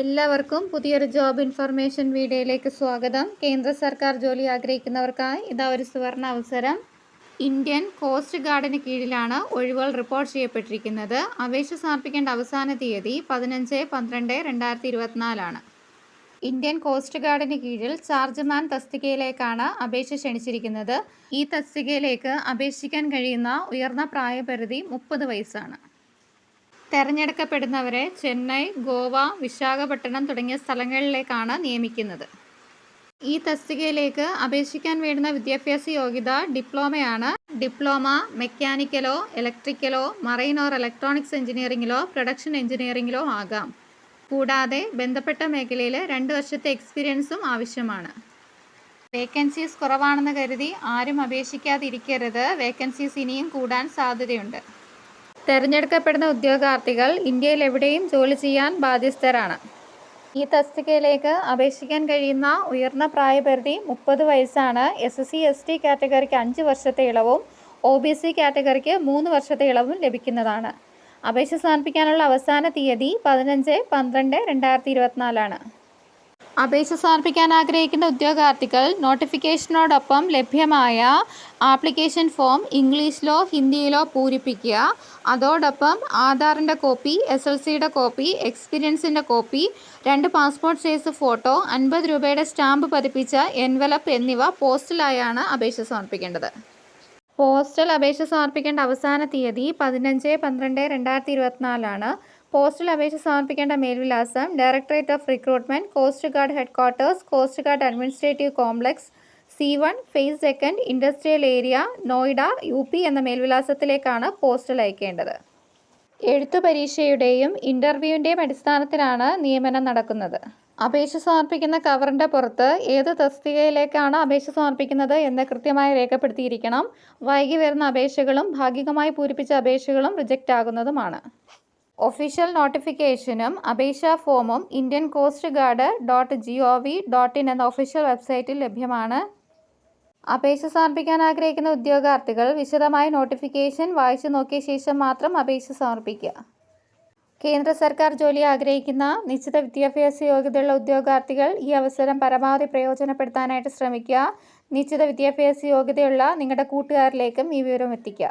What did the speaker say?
എല്ലാവർക്കും പുതിയൊരു job information വീഡിയോയിലേക്ക് സ്വാഗതം. കേന്ദ്ര സർക്കാർ ജോലി ആഗ്രഹിക്കുന്നവർക്കായി ഇതാ ഒരു സുവർണ അവസരം. ഇന്ത്യൻ കോസ്റ്റ് ഗാർഡിന് കീഴിലാണ് ഒഴിവുകൾ റിപ്പോർട്ട് ചെയ്യപ്പെട്ടിരിക്കുന്നത്. അപേക്ഷ സമർപ്പിക്കേണ്ട അവസാന തീയതി പതിനഞ്ച് പന്ത്രണ്ട് രണ്ടായിരത്തി ഇരുപത്തിനാലാണ് ഇന്ത്യൻ കോസ്റ്റ് ഗാർഡിന് കീഴിൽ ചാർജ്മാൻ തസ്തികയിലേക്കാണ് അപേക്ഷ ക്ഷണിച്ചിരിക്കുന്നത്. ഈ തസ്തികയിലേക്ക് അപേക്ഷിക്കാൻ കഴിയുന്ന ഉയർന്ന പ്രായപരിധി മുപ്പത് വയസ്സാണ്. തെരഞ്ഞെടുക്കപ്പെടുന്നവരെ ചെന്നൈ ഗോവ വിശാഖപട്ടണം തുടങ്ങിയ സ്ഥലങ്ങളിലേക്കാണ് നിയമിക്കുന്നത്. ഈ തസ്തികയിലേക്ക് അപേക്ഷിക്കാൻ വേണ്ടുന്ന വിദ്യാഭ്യാസ യോഗ്യത ഡിപ്ലോമയാണ്. ഡിപ്ലോമ മെക്കാനിക്കലോ ഇലക്ട്രിക്കലോ മറൈൻ ഓർ ഇലക്ട്രോണിക്സ് എഞ്ചിനീയറിംഗിലോ പ്രൊഡക്ഷൻ എഞ്ചിനീയറിംഗിലോ ആകാം. കൂടാതെ ബന്ധപ്പെട്ട മേഖലയിൽ രണ്ട് വർഷത്തെ എക്സ്പീരിയൻസും ആവശ്യമാണ്. വേക്കൻസീസ് കുറവാണെന്ന് കരുതി ആരും അപേക്ഷിക്കാതിരിക്കരുത്. വേക്കൻസീസ് ഇനിയും കൂടാൻ സാധ്യതയുണ്ട്. തെരഞ്ഞെടുക്കപ്പെടുന്ന ഉദ്യോഗാർത്ഥികൾ ഇന്ത്യയിൽ എവിടെയും ജോലി ചെയ്യാൻ ബാധ്യസ്ഥരാണ്. ഈ തസ്തികയിലേക്ക് അപേക്ഷിക്കാൻ കഴിയുന്ന ഉയർന്ന പ്രായപരിധി മുപ്പത് വയസ്സാണ്. S S C S T കാറ്റഗറിക്ക് അഞ്ച് വർഷത്തെ ഇളവും ഒ ബി സി കാറ്റഗറിക്ക് മൂന്ന് വർഷത്തെ ഇളവും ലഭിക്കുന്നതാണ്. അപേക്ഷ സമർപ്പിക്കാനുള്ള അവസാന തീയതി പതിനഞ്ച് പന്ത്രണ്ട് രണ്ടായിരത്തി ഇരുപത്തിനാലാണ്. അപേക്ഷ സമർപ്പിക്കാൻ ആഗ്രഹിക്കുന്ന ഉദ്യോഗാർത്ഥികൾ നോട്ടിഫിക്കേഷനോടൊപ്പം ലഭ്യമായ ആപ്ലിക്കേഷൻ ഫോം ഇംഗ്ലീഷിലോ ഹിന്ദിയിലോ പൂരിപ്പിക്കുക. അതോടൊപ്പം ആധാറിന്റെ കോപ്പി എസ് എൽ സിയുടെ കോപ്പി എക്സ്പീരിയൻസിന്റെ കോപ്പി രണ്ട് പാസ്പോർട്ട് സൈസ് ഫോട്ടോ അൻപത് രൂപയുടെ സ്റ്റാമ്പ് പതിപ്പിച്ച എൻവലപ്പ് എന്നിവ പോസ്റ്റലായാണ് അപേക്ഷ സമർപ്പിക്കേണ്ടത്. പോസ്റ്റൽ അപേക്ഷ സമർപ്പിക്കേണ്ട അവസാന തീയതി പതിനഞ്ച് പന്ത്രണ്ട് രണ്ടായിരത്തി ഇരുപത്തിനാലാണ് പോസ്റ്റൽ അപേക്ഷ സമർപ്പിക്കേണ്ട മേൽവിലാസം directorate of recruitment coast guard headquarters coast guard administrative complex C one phase second industrial area Noida U P എന്ന മേൽവിലാസത്തിലേക്കാണ് പോസ്റ്റൽ അയക്കേണ്ടത്. എഴുത്തു പരീക്ഷയുടെയും ഇന്റർവ്യൂവിന്റെയും അടിസ്ഥാനത്തിലാണ് നിയമനം നടക്കുന്നത്. അപേക്ഷ സമർപ്പിക്കുന്ന കവറിന്റെ പുറത്ത് ഏത് തസ്തികയിലേക്കാണ് അപേക്ഷ സമർപ്പിക്കുന്നത് എന്ന് കൃത്യമായി രേഖപ്പെടുത്തിയിരിക്കണം. വൈകി വരുന്ന അപേക്ഷകളും ഭാഗികമായി പൂരിപ്പിച്ച അപേക്ഷകളും റിജക്റ്റ് ആകുന്നതുമാണ് ഒഫീഷ്യൽ നോട്ടിഫിക്കേഷനും അപേക്ഷാ ഫോമും Indian coast guard dot G O V dot in എന്ന ഒഫീഷ്യൽ വെബ്സൈറ്റിൽ ലഭ്യമാണ്. അപേക്ഷ സമർപ്പിക്കാൻ ആഗ്രഹിക്കുന്ന ഉദ്യോഗാർത്ഥികൾ വിശദമായ നോട്ടിഫിക്കേഷൻ വായിച്ചു നോക്കിയ ശേഷം മാത്രം അപേക്ഷ സമർപ്പിക്കുക. കേന്ദ്ര സർക്കാർ ജോലി ആഗ്രഹിക്കുന്ന നിശ്ചിത വിദ്യാഭ്യാസ യോഗ്യതയുള്ള ഉദ്യോഗാർത്ഥികൾ ഈ അവസരം പരമാവധി പ്രയോജനപ്പെടുത്താനായിട്ട് ശ്രമിക്കുക. നിശ്ചിത വിദ്യാഭ്യാസ യോഗ്യതയുള്ള നിങ്ങളുടെ കൂട്ടുകാരിലേക്കും ഈ വിവരം എത്തിക്കുക.